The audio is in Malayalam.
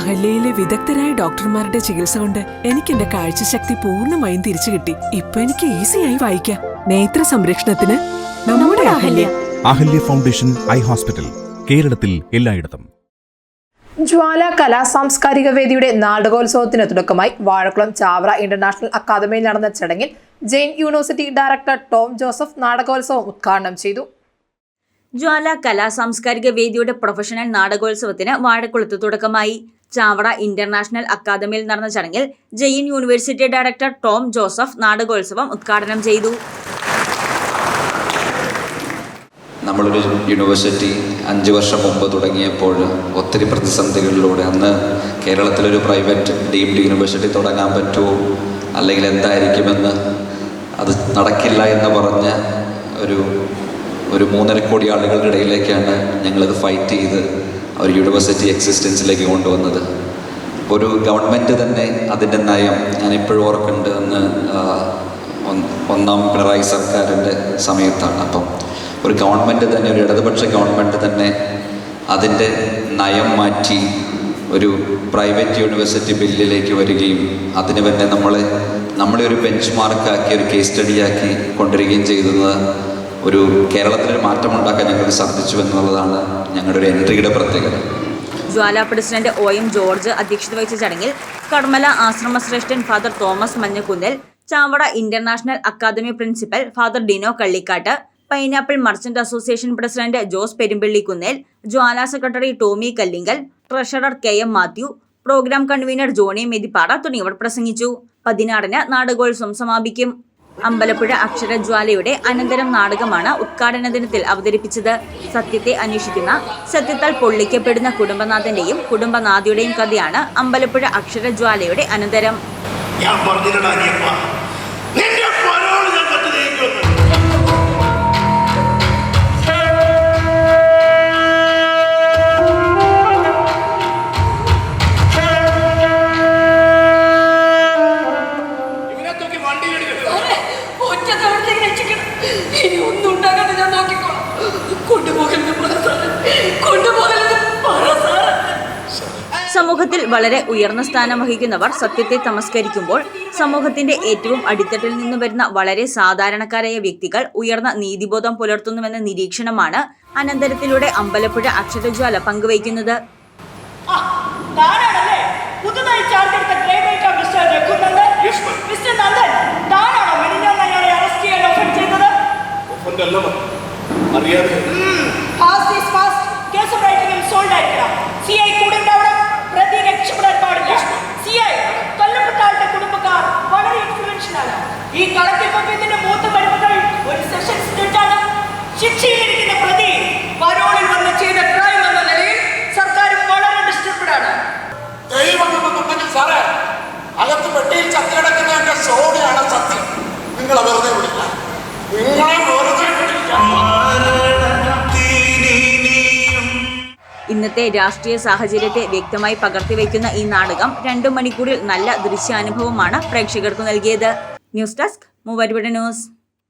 അഹല്യയിലെ വിദഗ്ധരായ ഡോക്ടർമാരുടെ ചികിത്സ കൊണ്ട് എനിക്ക് എന്റെ കാഴ്ചശക്തി പൂർണമായും തിരിച്ചു കിട്ടി. ഇപ്പൊ എനിക്ക് ഈസിയായി വായിക്കാം. നേത്ര സംരക്ഷണത്തിന് നമ്മുടെ Ahalya. Ahalya foundation eye hospital കേരളത്തിൽ എല്ലായിടത്തും. ജ്വാല കലാ സാംസ്കാരിക വേദിയുടെ നാടകോത്സവത്തിന് തുടക്കമായി വാഴക്കുളം ചാവറ ഇന്റർനാഷണൽ അക്കാദമിയിൽ നടന്ന ചടങ്ങിൽ ജെയിൻ യൂണിവേഴ്സിറ്റി ഡയറക്ടർ ടോം ജോസഫ് നാടകോത്സവം ഉദ്ഘാടനം ചെയ്തു. ജ്വാല കലാ സാംസ്കാരിക വേദിയുടെ പ്രൊഫഷണൽ നാടകോത്സവത്തിന് വാഴക്കുളത്ത് തുടക്കമായി. ചാവറ ഇന്റർനാഷണൽ അക്കാദമിയിൽ നടന്ന ചടങ്ങിൽ ജെയിൻ യൂണിവേഴ്സിറ്റി ഡയറക്ടർ ടോം ജോസഫ് നാടകോത്സവം ഉദ്ഘാടനം ചെയ്തു. നമ്മളൊരു യൂണിവേഴ്സിറ്റി അഞ്ച് വർഷം മുമ്പ് തുടങ്ങിയപ്പോൾ ഒത്തിരി പ്രതിസന്ധികളിലൂടെ അന്ന് കേരളത്തിലൊരു പ്രൈവറ്റ് ഡീംഡ് യൂണിവേഴ്സിറ്റി തുടങ്ങാൻ പറ്റുമോ? അല്ലെങ്കിൽ എന്തായിരിക്കുമെന്ന്? അത് നടക്കില്ല എന്ന് പറഞ്ഞ ഒരു ഒരു മൂന്നര കോടി ആളുകളുടെ ഇടയിലേക്കാണ് ഞങ്ങളത് ഫൈറ്റ് ചെയ്ത് ഒരു യൂണിവേഴ്സിറ്റി എക്സിസ്റ്റൻസിലേക്ക് കൊണ്ടുവന്നത്. ഒരു ഗവൺമെന്റ് തന്നെ അതിന്റെ നയം ഞാൻ ഇപ്പോഴും ഓർക്കുന്നുണ്ട് എന്ന് ഒന്നാം പിണറായി സർക്കാരിന്റെ സമയത്താണ്. അപ്പം ഒരു ഗവൺമെന്റ് തന്നെ ഒരു ഇടതുപക്ഷ ഗവൺമെന്റ് തന്നെ അതിന്റെ നയം മാറ്റി ഒരു പ്രൈവറ്റ് യൂണിവേഴ്സിറ്റി ബില്ലിലേക്ക് വരികയും അതിന് തന്നെ നമ്മളെ നമ്മളെ ഒരു ബെഞ്ച് മാർക്കാക്കി ഒരു കേസ് സ്റ്റഡിയാക്കി കൊണ്ടുവരികയും ചെയ്യുന്നത് ഒരു കേരളത്തിലൊരു മാറ്റമുണ്ടാക്കാൻ ഞങ്ങൾക്ക് സാധിച്ചു എന്നുള്ളതാണ് ഞങ്ങളുടെ ഒരു എൻട്രിയുടെ പ്രത്യേകത. Jwala president O M George അധ്യക്ഷത വഹിച്ച ചടങ്ങിൽ കർമ്മല ആശ്രമ ശ്രേഷ്ഠൻ father Thomas Manjakunnil Chavara international academy principal father Dino Kallikkattu pineapple merchant association president Jose Perumpallikunnel Jwala secretary Tomy Kallingal treasurer K M Mathew program convener Johny Methippada തുടങ്ങിയവർ പ്രസംഗിച്ചു. പതിനാറിന് നാടകോത്സവം സമാപിക്കും. അമ്പലപ്പുഴ അക്ഷരജ്വാലയുടെ അനന്തരം നാടകമാണ് ഉദ്ഘാടന ദിനത്തിൽ അവതരിപ്പിച്ചത്. സത്യത്തെ അന്വേഷിക്കുന്ന സത്യത്താൽ പൊള്ളിക്കപ്പെടുന്ന കുടുംബനാഥന്റെയും കുടുംബനാഥിയുടെയും കഥയാണ് അമ്പലപ്പുഴ അക്ഷരജ്വാലയുടെ അനന്തരം. ഞാൻ സമൂഹത്തിൽ വളരെ ഉയർന്ന സ്ഥാനം വഹിക്കുന്നവർ സത്യത്തെ തമസ്കരിക്കുമ്പോൾ സമൂഹത്തിന്റെ ഏറ്റവും അടിത്തട്ടിൽ നിന്ന് വരുന്ന വളരെ സാധാരണക്കാരായ വ്യക്തികൾ ഉയർന്ന നീതിബോധം പുലർത്തുന്നുവെന്ന നിരീക്ഷണമാണ് അനന്തരത്തിലൂടെ അമ്പലപ്പുഴ അക്ഷരജ്വാല പങ്കുവയ്ക്കുന്നത്. ആ, അകത്ത് പെട്ടിയിൽ ചത്തി കിടക്കുന്ന എന്റെ സോണിയാണ് സത്യം. നിങ്ങളെ വെറുതെ വിടില്ല. നിങ്ങളെ വെറുതെ ഇന്നത്തെ രാഷ്ട്രീയ സാഹചര്യത്തെ വ്യക്തമായി പകർത്തിവെക്കുന്ന ഈ നാടകം രണ്ടു മണിക്കൂറിൽ നല്ല ദൃശ്യാനുഭവമാണ് പ്രേക്ഷകർക്ക് നൽകിയത്. News desk Muvattupuzha news.